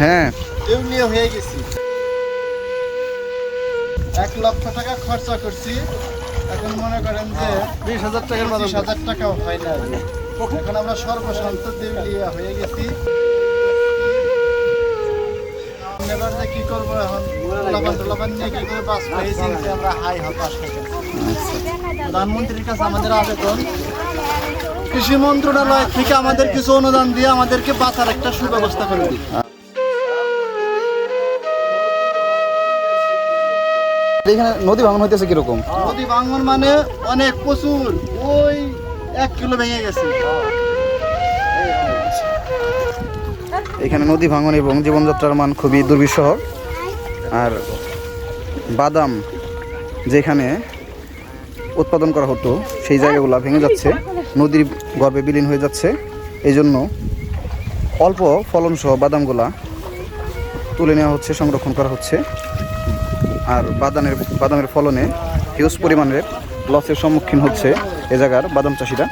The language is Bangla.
হ্যাঁ। দেউলিয়া হয়ে গেছি। এক লক্ষ টাকা খরচা করছি। এখন মনে করেন যে বিশ হাজার টাকার পঁচিশ হাজার টাকাও হয় না। এখন আমরা সর্বশান্ত দেউলিয়া হয়ে গেছি। এবার যে কি করব এখন? নিয়ে কি করে আমরা হাই হতাশ হয়ে প্রধানমন্ত্রীর কাছে আমাদের আবেদন। কৃষি মন্ত্রণালয় থেকে আমাদের কিছু অনুদান দিয়ে আমাদেরকে বাঁচার একটা সুব্যবস্থা করে দিই এখানে নদী ভাঙন হইতেছে কীরকম? নদী ভাঙন মানে অনেক প্রচুর। ওই এক কিলো ভেঙে গেছে। এখানে নদী ভাঙন এবং জীবনযাত্রার মান খুবই দুর্বিষহ। আর বাদাম যেখানে উৎপাদন করা হতো সেই জায়গাগুলো ভেঙে যাচ্ছে। নদীর গর্ভে বিলীন হয়ে যাচ্ছে। এই জন্য অল্প ফলনসহ বাদামগুলা তুলে নেওয়া হচ্ছে সংরক্ষণ করা হচ্ছে। আর বাদামের বাদামের ফলনে হিউজ পরিমাণের লসের সম্মুখীন হচ্ছে এ জায়গার বাদাম চাষিরা।